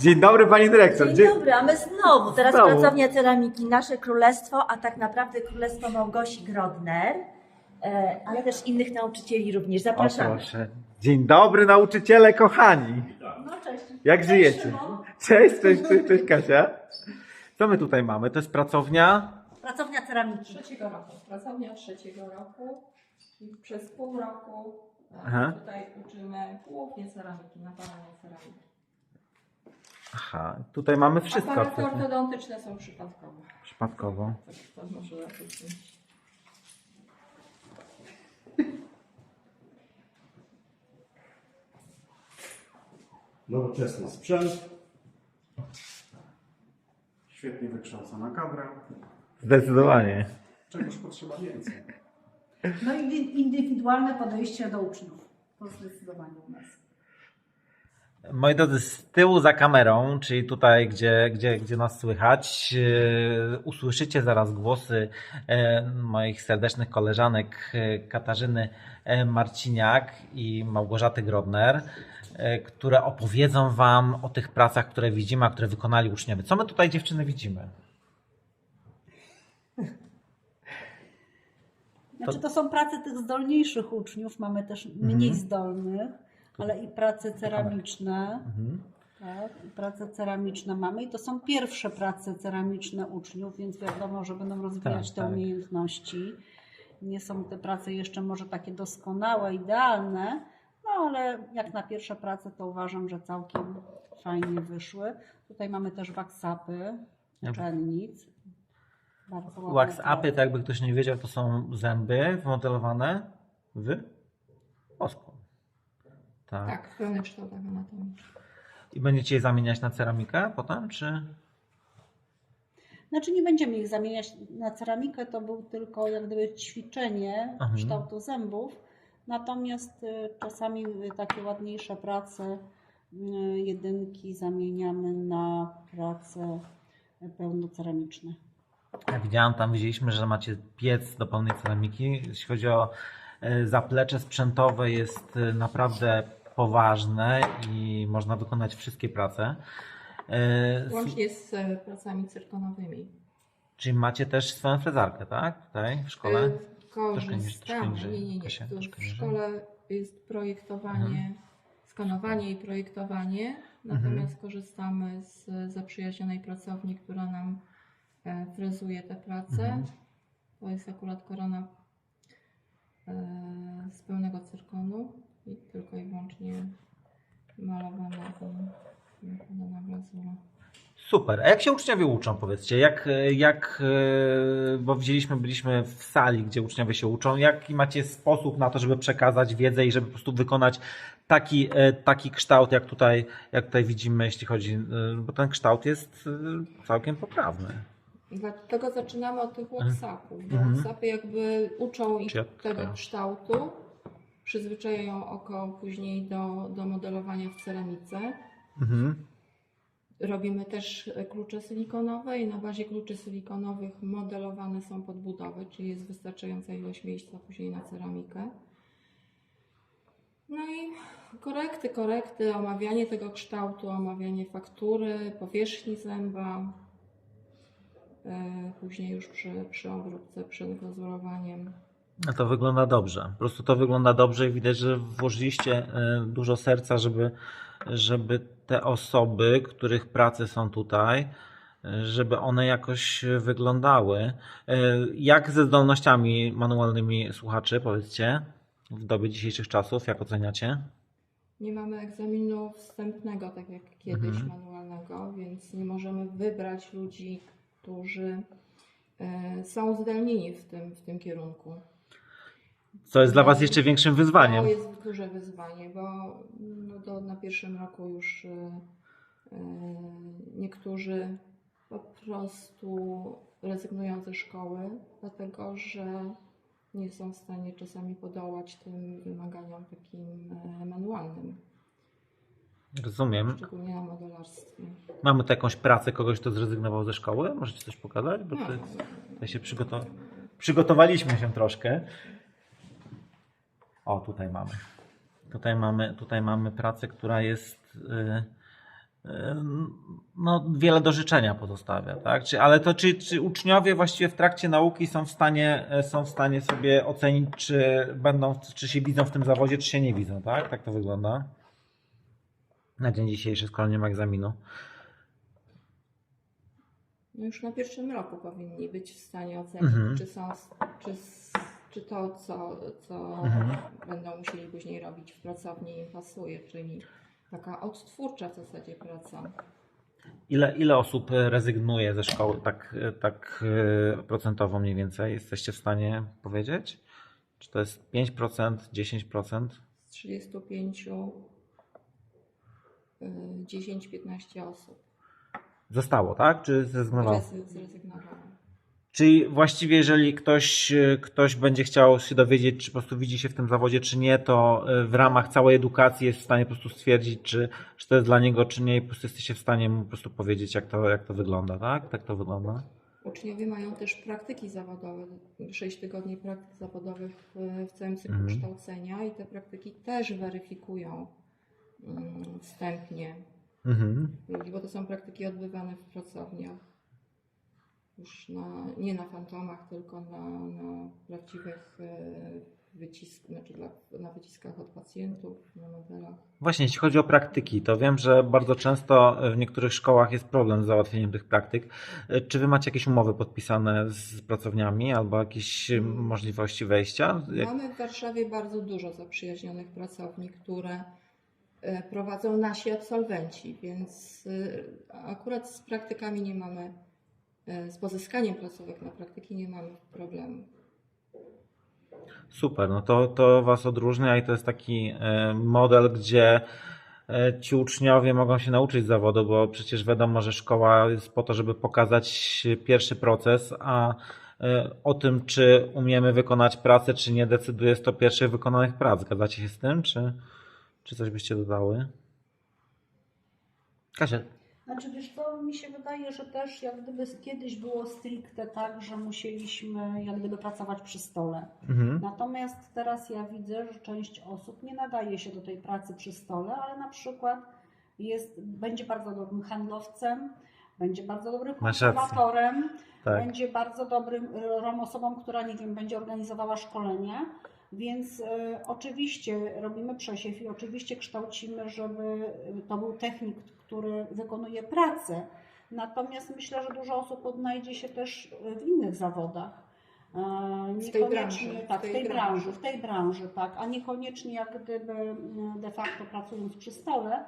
Dzień dobry pani dyrektor. Dzień dobry, a my znowu, teraz Znowu. pracownia ceramiki, nasze królestwo, a tak naprawdę królestwo Małgosi Grodner, e, ale też innych nauczycieli również. O Zapraszamy. proszę. Dzień dobry nauczyciele kochani. No cześć. Jak Cześć, żyjecie? Szymon. Cześć, cześć, cześć, cześć Kasia. Co my tutaj mamy? To jest pracownia. Pracownia ceramiki. trzeciego roku. Pracownia trzeciego roku i przez pół roku e, Aha. tutaj uczymy głównie ceramiki, napalania ceramiki. Aha, tutaj mamy wszystko. Aparaty aktualnie. ortodontyczne są. Przypadkowo. Tak, to może. Nowoczesny sprzęt. Świetnie wykształcona kadra. Zdecydowanie. Czegoś potrzeba więcej. No i wi- indywidualne podejście do uczniów. To zdecydowanie u nas. Moi drodzy, z tyłu za kamerą, czyli tutaj, gdzie, gdzie, gdzie nas słychać, e, usłyszycie zaraz głosy e, moich serdecznych koleżanek e, Katarzyny Marciniak i Małgorzaty Grodner, e, które opowiedzą Wam o tych pracach, które widzimy, a które wykonali uczniowie. Co my tutaj, dziewczyny, widzimy? Znaczy to są prace tych zdolniejszych uczniów, mamy też mniej Mhm. zdolnych, ale i prace ceramiczne. Mhm. Tak, prace ceramiczne mamy i to są pierwsze prace ceramiczne uczniów, więc wiadomo, że będą rozwijać Tak, te tak. umiejętności. Nie są te prace jeszcze może takie doskonałe, idealne, no ale jak na pierwsze prace to uważam, że całkiem fajnie wyszły. Tutaj mamy też waxapy, Ja- uczennic. Wax upy, to jakby ktoś nie wiedział, to są zęby wmodelowane w. Tak. Tak, w pełnych kształtach anatomii. I będziecie je zamieniać na ceramikę potem, czy? Znaczy nie będziemy ich zamieniać na ceramikę, to był tylko jak gdyby ćwiczenie Mhm. kształtu zębów. Natomiast y, czasami y, takie ładniejsze prace, y, jedynki zamieniamy na prace pełnoceramiczne. Ja widziałam tam, widzieliśmy, że macie piec do pełnej ceramiki. Jeśli chodzi o zaplecze sprzętowe, jest naprawdę poważne i można wykonać wszystkie prace. E, Łącznie z e, pracami cyrkonowymi. Czyli macie też swoją frezarkę, tak? Tutaj w szkole? E, Korzystamy. Nie, nie, nie. Kasia, w szkole jest projektowanie, Mhm. skanowanie i projektowanie. Natomiast korzystamy z zaprzyjaźnionej pracowni, która nam frezuje te prace. Mhm. To jest akurat korona e, z pełnego cyrkonu i tylko i wyłącznie malowana i nakładana glazura. Super. A jak się uczniowie uczą, powiedzcie? Jak, jak, e, bo widzieliśmy, byliśmy w sali, gdzie uczniowie się uczą. Jaki macie sposób na to, żeby przekazać wiedzę i żeby po prostu wykonać taki, e, taki kształt, jak tutaj, jak tutaj widzimy, jeśli chodzi, e, bo ten kształt jest całkiem poprawny. Dlatego zaczynamy od tych WhatsAppów. Bo Mhm. WhatsAppy jakby uczą ich tego tak. kształtu, przyzwyczajają oko później do, do modelowania w ceramice. Mhm. Robimy też klucze silikonowe i na bazie kluczy silikonowych modelowane są podbudowy, czyli jest wystarczająca ilość miejsca później na ceramikę. No i korekty, korekty, omawianie tego kształtu, omawianie faktury, powierzchni zęba. E, Później już przy, przy obróbce, przed glazurowaniem. No to wygląda dobrze. Po prostu to wygląda dobrze i widać, że włożyliście e, dużo serca, żeby, żeby te osoby, których prace są tutaj, e, żeby one jakoś wyglądały. E, Jak ze zdolnościami manualnymi słuchaczy, powiedzcie, w dobie dzisiejszych czasów, jak oceniacie? Nie mamy egzaminu wstępnego, tak jak kiedyś Mhm. manualnego, więc nie możemy wybrać ludzi, którzy są zdolnieni w tym, w tym kierunku. Co jest dla Was jeszcze większym wyzwaniem? To jest duże wyzwanie, bo no do, na pierwszym roku już e, niektórzy po prostu rezygnują ze szkoły, dlatego że nie są w stanie czasami podołać tym wymaganiom takim e, manualnym, Rozumiem. szczególnie na modelarstwie. Mamy tu jakąś pracę kogoś, kto zrezygnował ze szkoły? Możecie coś pokazać? Bo No, jest... Tutaj się przygotow... przygotowaliśmy się troszkę. O, tutaj mamy. Tutaj mamy, tutaj mamy pracę, która jest y, no, wiele do życzenia pozostawia, tak? Czy, ale to czy, czy uczniowie właściwie w trakcie nauki są w stanie, są w stanie sobie ocenić, czy będą, czy się widzą w tym zawodzie, czy się nie widzą, tak? Tak to wygląda. Na dzień dzisiejszy, skoro nie ma egzaminu. No już na pierwszym roku powinni być w stanie ocenić, Mhm. czy, są, czy, czy to, co, co Mhm. będą musieli później robić w pracowni im pasuje, czyli taka odtwórcza w zasadzie praca. Ile, ile osób e, rezygnuje ze szkoły tak, e, tak e, procentowo mniej więcej? Jesteście w stanie powiedzieć? Czy to jest 5%, 10%? Z 35 y, 10-15 osób Zostało, tak? Czy zrezygnowało? Zrezy- zrezygnowało. Czyli właściwie, jeżeli ktoś, e, ktoś będzie chciał się dowiedzieć, czy po prostu widzi się w tym zawodzie, czy nie, to e, w ramach całej edukacji jest w stanie po prostu stwierdzić, czy, czy to jest dla niego, czy nie, i po prostu jesteście w stanie mu po prostu powiedzieć, jak to, jak to wygląda, tak? Tak to wygląda. Uczniowie mają też praktyki zawodowe, 6 tygodni praktyk zawodowych w, całym cyklu Mhm. kształcenia i te praktyki też weryfikują mm, wstępnie, Mhm. bo to są praktyki odbywane w pracowniach. Już na, nie na fantomach, tylko na, na prawdziwych e, wycisk, znaczy dla, na wyciskach od pacjentów, na modelach. Właśnie, jeśli chodzi o praktyki, to wiem, że bardzo często w niektórych szkołach jest problem z załatwieniem tych praktyk. E, Czy wy macie jakieś umowy podpisane z pracowniami albo jakieś e, możliwości wejścia? Mamy w Warszawie bardzo dużo zaprzyjaźnionych pracowni, które prowadzą nasi absolwenci, więc akurat z praktykami nie mamy, z pozyskaniem placówek na praktyki nie mamy problemu. Super, no to, to was odróżnia i to jest taki e, model, gdzie e, ci uczniowie mogą się nauczyć zawodu, bo przecież wiadomo, że szkoła jest po to, żeby pokazać pierwszy proces, a e, o tym, czy umiemy wykonać pracę, czy nie, decyduje 100 pierwszych wykonanych prac. Zgadzacie się z tym, czy, czy coś byście dodały? Kasia, Znaczy wiesz co, mi się wydaje, że też jak gdyby kiedyś było stricte tak, że musieliśmy jak gdyby pracować przy stole. mhm. Natomiast teraz ja widzę, że część osób nie nadaje się do tej pracy przy stole, ale na przykład jest, będzie bardzo dobrym handlowcem, będzie bardzo dobrym konserwatorem, tak. będzie bardzo dobrym y, osobą, która nie wiem, będzie organizowała szkolenia. Więc y, oczywiście robimy przesiew i oczywiście kształcimy, żeby y, to był technik, który wykonuje pracę. Natomiast myślę, że dużo osób odnajdzie się też w innych zawodach. E, W tej Niekoniecznie branży, tak, w tej w tej branży. branży, w tej branży, tak, a niekoniecznie jak gdyby de facto pracując przy stole.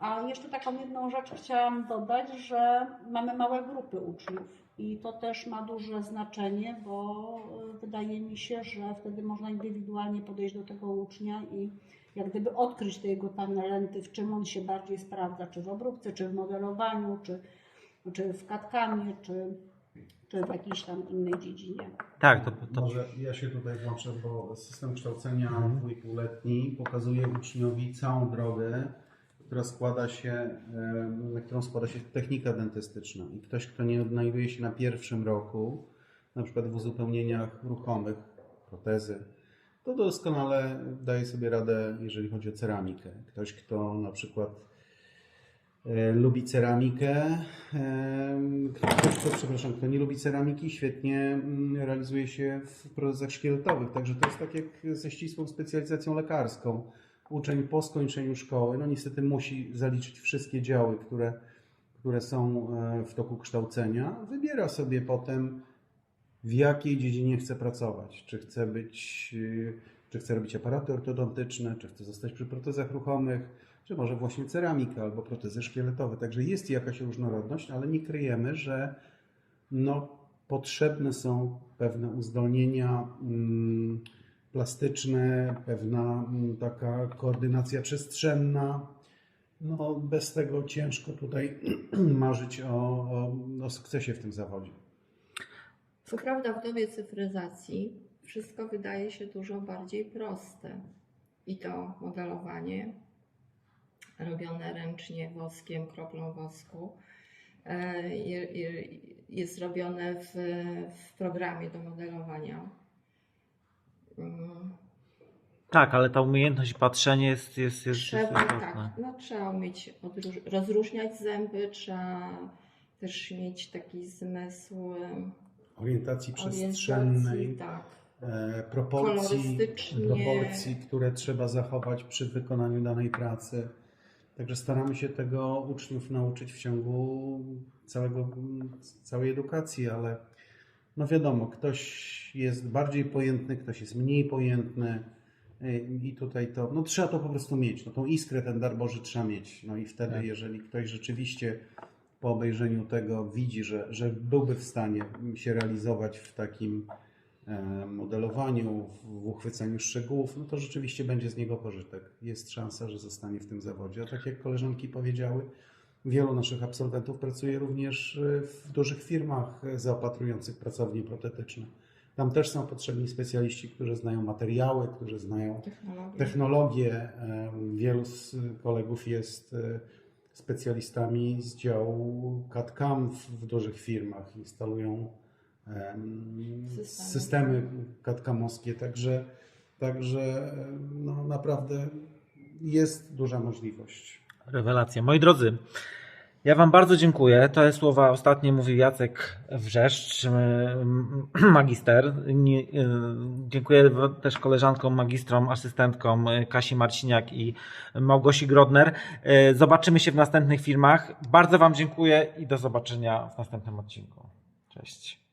A jeszcze taką jedną rzecz chciałam dodać, że mamy małe grupy uczniów i to też ma duże znaczenie, bo y, wydaje mi się, że wtedy można indywidualnie podejść do tego ucznia i jak gdyby odkryć te jego talenty, w czym on się bardziej sprawdza, czy w obróbce, czy w modelowaniu, czy, czy w katkamie, czy, czy w jakiejś tam innej dziedzinie. Tak, to, to Może ja się tutaj włączę, bo system kształcenia Mhm. dwójpółletni pokazuje uczniowi całą drogę, która składa się, em, na którą składa się technika dentystyczna. I ktoś, kto nie odnajduje się na pierwszym roku, na przykład w uzupełnieniach ruchomych, protezy, to doskonale daje sobie radę, jeżeli chodzi o ceramikę. Ktoś, kto na przykład e, lubi ceramikę, em, ktoś, kto, przepraszam, kto nie lubi ceramiki, świetnie mm, realizuje się w protezach szkieletowych. Także to jest tak jak ze ścisłą specjalizacją lekarską. Uczeń po skończeniu szkoły, no niestety musi zaliczyć wszystkie działy, które, które są e, w toku kształcenia. Wybiera sobie potem, w jakiej dziedzinie chce pracować. Czy chce być, y, czy chce robić aparaty ortodontyczne, czy chce zostać przy protezach ruchomych, czy może właśnie ceramika albo protezy szkieletowe. Także jest jakaś różnorodność, ale nie kryjemy, że no, potrzebne są pewne uzdolnienia mm, plastyczne, pewna mm, taka koordynacja przestrzenna. No, bez tego ciężko tutaj marzyć o, o, o sukcesie w tym zawodzie. Co prawda w dobie cyfryzacji wszystko wydaje się dużo bardziej proste. I to modelowanie robione ręcznie woskiem, kroplą wosku e, je- je- jest robione w, w programie do modelowania. Tak, ale ta umiejętność i patrzenie jest, jest, jest, jest Trzeba, istotne. tak, no, trzeba umieć odróż- rozróżniać zęby, trzeba też mieć taki zmysł Orientacji orientacji, przestrzennej, tak. e, proporcji, Kolorystycznie. proporcji, które trzeba zachować przy wykonaniu danej pracy. Także staramy się tego uczniów nauczyć w ciągu całego, całej edukacji, ale no wiadomo, ktoś jest bardziej pojętny, ktoś jest mniej pojętny y, i tutaj to, no trzeba to po prostu mieć, no tą iskrę, ten dar Boży trzeba mieć. No i wtedy, Tak. jeżeli ktoś rzeczywiście po obejrzeniu tego widzi, że, że byłby w stanie się realizować w takim e, modelowaniu, w uchwycaniu szczegółów, no to rzeczywiście będzie z niego pożytek. Jest szansa, że zostanie w tym zawodzie. A tak jak koleżanki powiedziały, wielu naszych absolwentów pracuje również e, w dużych firmach zaopatrujących pracownie protetyczne. Tam też są potrzebni specjaliści, którzy znają materiały, którzy znają technologię. E, Wielu z kolegów jest e, specjalistami z działu CAD-CAM w w dużych firmach. Instalują em, Systemy. systemy CAD-CAMowskie, także, także no, naprawdę jest duża możliwość. Rewelacja. Moi drodzy, ja Wam bardzo dziękuję. Te słowa ostatnie mówił Jacek Wrzeszcz, magister. Y, Dziękuję też koleżankom, magistrom, asystentkom y, Kasi Marciniak i Małgosi Grodner. Y, Zobaczymy się w następnych filmach. Bardzo Wam dziękuję i do zobaczenia w następnym odcinku. Cześć.